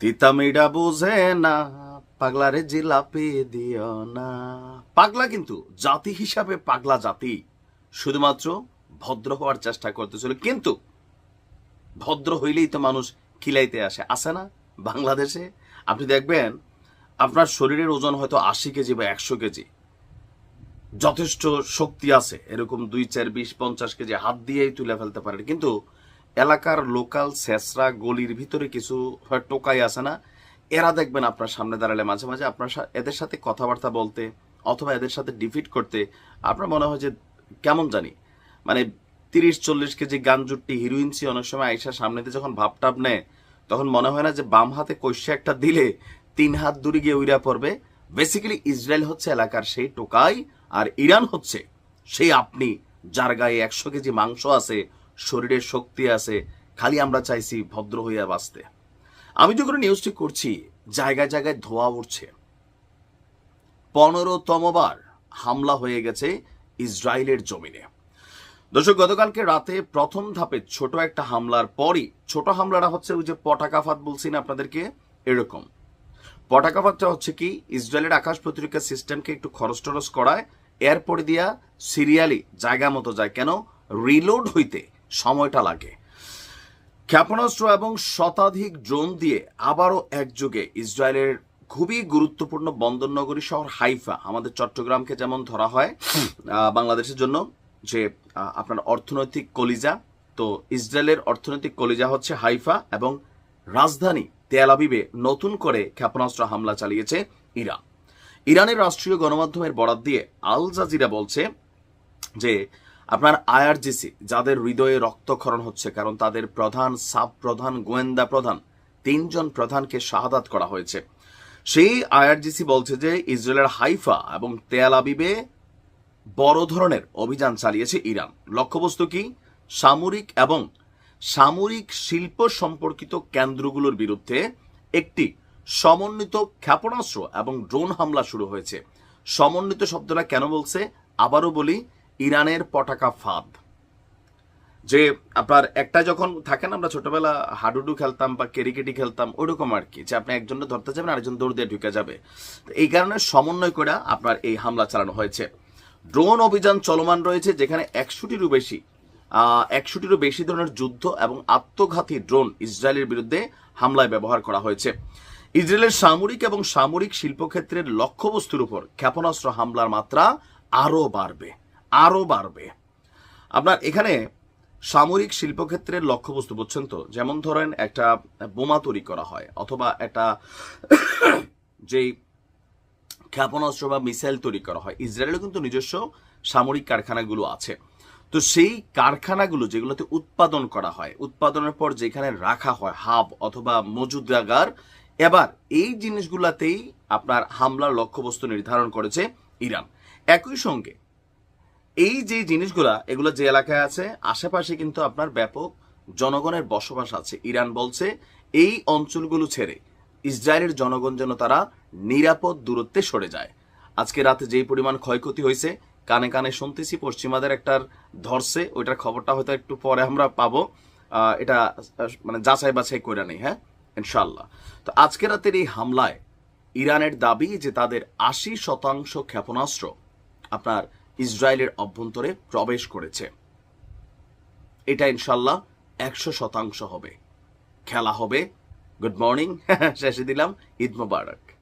তিতামিডা বুঝে না পাগলারে জিলাপি দিও না। পাগলা কিন্তু জাতি হিসাবে পাগলা জাতি। শুধুমাত্র ভদ্র হওয়ার চেষ্টা করতেছিল, কিন্তু ভদ্র হইলেই তো মানুষ খিলাইতে আসে। আসে না বাংলাদেশে? আপনি দেখবেন, আপনার শরীরের ওজন হয়তো আশি কেজি বা একশো কেজি। যথেষ্ট শক্তি আছে, এরকম দুই চার বিশ পঞ্চাশ কেজি হাত দিয়েই তুলে ফেলতে পারেন। কিন্তু এলাকার লোকাল শেষরা গলির ভিতরে কিছু টোকাই আছে না, এরা দেখবেন আপনার সামনে দাঁড়ালে মাঝে মাঝে আপনার এদের সাথে কথাবার্তা বলতে অথবা এদের সাথে ডিফিট করতে আপনার মনে হয় যে কেমন জানি। মানে তিরিশ, চল্লিশ কেজি গাঞ্জুট্টি হিরোইনসি অনেক সময় আইসা সামনে দিয়ে যখন ভাবটাপ নেয়, তখন মনে হয় না যে বাম হাতে কৈশা একটা দিলে তিন হাত দূরে গিয়ে উইরা পড়বে। বেসিক্যালি ইসরায়েল হচ্ছে এলাকার সেই টোকাই আর ইরান হচ্ছে সেই আপনি যার গায়ে একশো কেজি মাংস আছে শরীরের শক্তি আছে, খালি আমরা চাইছি ভদ্র হইয়া বাঁচতে। আমি যখন নিউজটি করছি, জায়গায় জায়গায় ধোয়া উঠছে। পনেরোতমবার হামলা হয়ে গেছে ইসরায়েলের জমিনে। দর্শক, গতকালকে রাতে প্রথম ধাপে ছোট একটা হামলার পরই, ছোট হামলাটা হচ্ছে ওই যে পটাকাফাত বলছি না আপনাদেরকে? এরকম। পটাকাফাতটা হচ্ছে কি, ইসরায়েলের আকাশ প্রতিরক্ষা সিস্টেমকে একটু খরচ টরচ করায়, এরপরে দিয়া সিরিয়ালি জায়গা মতো যায়। কেন? রিলোড হইতে সময়টা লাগে। ক্ষেপণাস্ত্র এবং শতাধিক ড্রোন দিয়ে আবারও একযোগে ইসরায়েলের খুবই গুরুত্বপূর্ণ বন্দরনগরী শহর হাইফা, আমাদের চট্টগ্রামকে যেমন ধরা হয় বাংলাদেশের জন্য যে আপনার অর্থনৈতিক কলিজা, তো ইসরায়েলের অর্থনৈতিক কলিজা হচ্ছে হাইফা এবং রাজধানী তেল আবিবে নতুন করে ক্ষেপণাস্ত্র হামলা চালিয়েছে ইরান। ইরানের রাষ্ট্রীয় গণমাধ্যমের বরাত দিয়ে আল জাজিরা বলছে যে আপনার আইআরজিসি, যাদের হৃদয়ে রক্তক্ষরণ হচ্ছে, কারণ তাদের প্রধান সাব প্রধান গোয়েন্দা প্রধান, তিনজন প্রধানকে শাহাদাত করা হয়েছে। সেই আইআরজিসি বলছে যে, ইসরায়েলের হাইফা এবং তেল আবিবে বড় ধরনের অভিযান চালিয়েছে ইরান। লক্ষ্যবস্তু কি? সামরিক এবং সামরিক শিল্প সম্পর্কিত কেন্দ্রগুলোর বিরুদ্ধে একটি সমন্বিত ক্ষেপণাস্ত্র এবং ড্রোন হামলা শুরু হয়েছে। সমন্বিত শব্দটা কেন বলছে? আবারও বলি ইরানের পটাকা ফাঁদ। যে আপনার একটা যখন থাকে না, আমরা ছোটবেলা হাডুডু খেলতাম বা কেরিকেটি খেলতাম ওইরকম আর কি, যে আপনি একজনকে ধরতে যাবেন, আরেকজন দৌড় দিয়ে ঢুকে যাবে। তো এই কারণে সমন্বয় করে আপনার এই হামলা চালানো হয়েছে। ড্রোন অভিযান চলমান রয়েছে, যেখানে একশোটিরও বেশি একশোটিরও বেশি ধরনের যুদ্ধ এবং আত্মঘাতী ড্রোন ইসরায়েলের বিরুদ্ধে হামলায় ব্যবহার করা হয়েছে। ইসরায়েলের সামরিক এবং সামরিক শিল্পক্ষেত্রের লক্ষ্যবস্তুর উপর ক্ষেপণাস্ত্র হামলার মাত্রা আরও বাড়বে। আরও বাড়বে। আপনার এখানে সামরিক শিল্পক্ষেত্রের লক্ষ্যবস্তু বুঝছেন তো, যেমন ধরেন একটা বোমা তৈরি করা হয়, অথবা একটা যেই ক্ষেপণাস্ত্র বা মিসাইল তৈরি করা হয়। ইসরায়েলের কিন্তু নিজস্ব সামরিক কারখানাগুলো আছে। তো সেই কারখানাগুলো যেগুলোতে উৎপাদন করা হয়, উৎপাদনের পর যেখানে রাখা হয়, হাব অথবা মজুদাগার, এবার এই জিনিসগুলাতেই আপনার হামলার লক্ষ্যবস্তু নির্ধারণ করেছে ইরান। একই সঙ্গে এই যে জিনিসগুলা, এগুলো যে এলাকায় আছে, আশেপাশে কিন্তু আপনার ব্যাপক জনগণের বসবাস আছে। ইরান বলছে, এই অঞ্চলগুলো ছেড়ে ইসরায়েলের জনগণ যেন তারা নিরাপদ দূরত্বে সরে যায়। আজকে রাতে যেই পরিমাণ ক্ষয়ক্ষতি হয়েছে, কানে কানে শুনতেছি, পশ্চিমাদের একটার ধরছে, ওইটার খবরটা হয়তো একটু পরে আমরা পাবো। এটা মানে যাচাই বাছাই করে নেই হ্যাঁ? ইনশাল্লাহ তো আজকে রাতের এই হামলায় ইরানের দাবি যে তাদের আশি শতাংশ ক্ষেপণাস্ত্র আপনার ইসরায়েলের অভ্যন্তরে প্রবেশ করেছে। এটা ইনশাল্লাহ একশো শতাংশ হবে। খেলা হবে। Good morning. শেষে দিলাম ঈদ মোবারক।